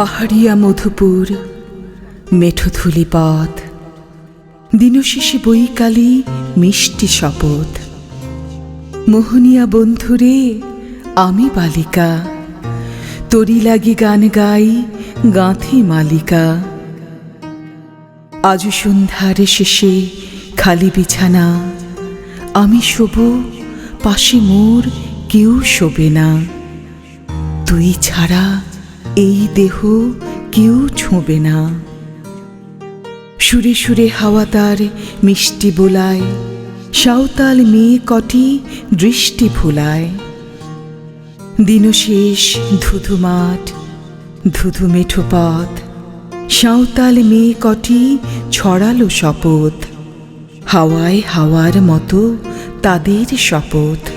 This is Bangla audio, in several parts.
পাহাড়িয়া মধুপুর মেঠোথুলি পথ। দিনশেষে বইকালি মিষ্টি শপথ। মোহনিয়া বন্ধুরে, আমি বালিকা। তরি লাগি গান গাই গাঁথি মালিকা। আজ সন্ধ্যার শেষে খালি বিছানা। আমি শোব, পাশে মোর কেউ শোবে না। তুই ছাড়া এই দেহ কেউ ছোঁবে না। সুরে সুরে হাওয়া তার মিষ্টি বোলায়, সাঁওতাল মেয়ে কটি দৃষ্টি ভোলায়। দিনশেষ ধুধু মাঠ, ধুধু মেঠো পথ, সাঁওতাল মেয়ে কটি ছড়ালো শপথ, হাওয়ায় হাওয়ার মতো তাদের শপথ।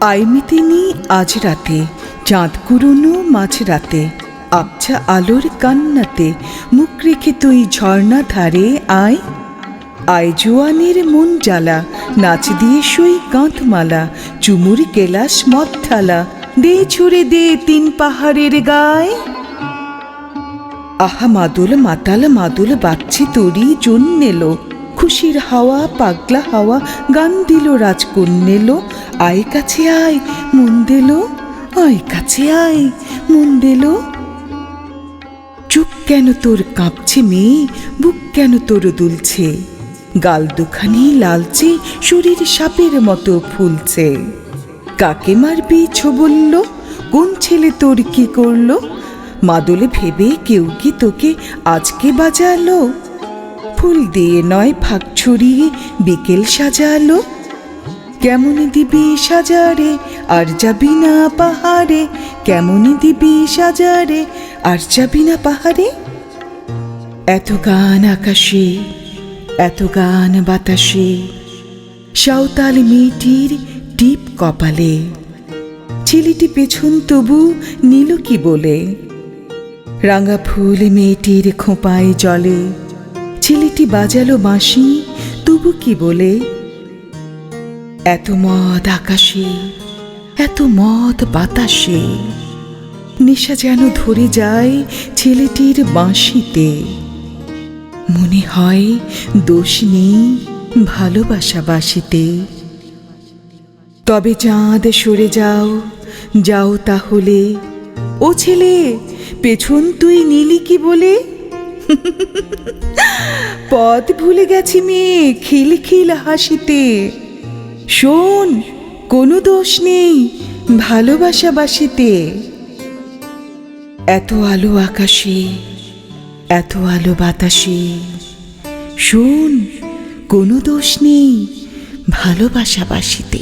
আইমিতিনি আজ রাতে চাঁদ কুরুনো মাঝ রাতে আবছা আলোর কান্নাতে, মুখ রেখে তুই ঝর্ণা ধারে আয়। আয় জোয়ানের মন জ্বালা, নাচ দিয়ে সই কাঁধমালা চুমুর কেলাস মদ থালা, দে ছুড়ে দে তিন পাহাড়ের গায়। আহা মাদুল মাতাল, মাদুল বাচ্চি তরি জুন নেলো খুশির হাওয়া, পাগলা হাওয়া, গান দিল রাজকন্যেলো, আয় কাছে আয়, মন দিল আয় কাছে আয়, মন দিল চুপ কেন তোর কাঁপছে মেয়ে, বুক কেন তোর দুলছে? গাল দুখানি লালচে, শরীর সাপের মতো ফুলছে। কাকে মারবি ছো বলল, কোন ছেলে তোর কি করল? মাদলে ভেবে কেউ কি তোকে আজকে বাজালো? ফুল দিয়ে নয় ফাঁক ছড়িয়ে বিকেল সাজালো। কেমন দিবি সাজারে? আর যাবি না পাহাড়ে? কেমন দিবি সাজারে? আর যাবি না পাহাড়ে? এত গান আকাশে, এত গান বাতাসে, সাঁওতাল মেয়েটির টিপ কপালে। ছেলেটি পেছন তবু নীল কি বলে? রাঙা ফুল মেয়েটির খোঁপায় জলে। ছেলেটি বাজালো বাঁশি, তবু কি বলে? এত মদ আকাশে, এত মদ বাতাসে, নেশা যেন ধরে যায় ছেলেটির বাঁশিতে। মনে হয় দোষ নেই ভালোবাসা বাসিতে তবে চাঁদ সরে যাও যাও তাহলে। ও ছেলে, পেছন তুই নিলি কি বলে? পথ ভুলে গেছি মেয়ে খিল খিল হাসিতে। শোন, কোনো দোষ নেই, ভালোবাসা বাসিতে। এত আলো আকাশে, এত আলো বাতাসে। শোন, কোনো দোষ নেই, ভালোবাসা বাসিতে।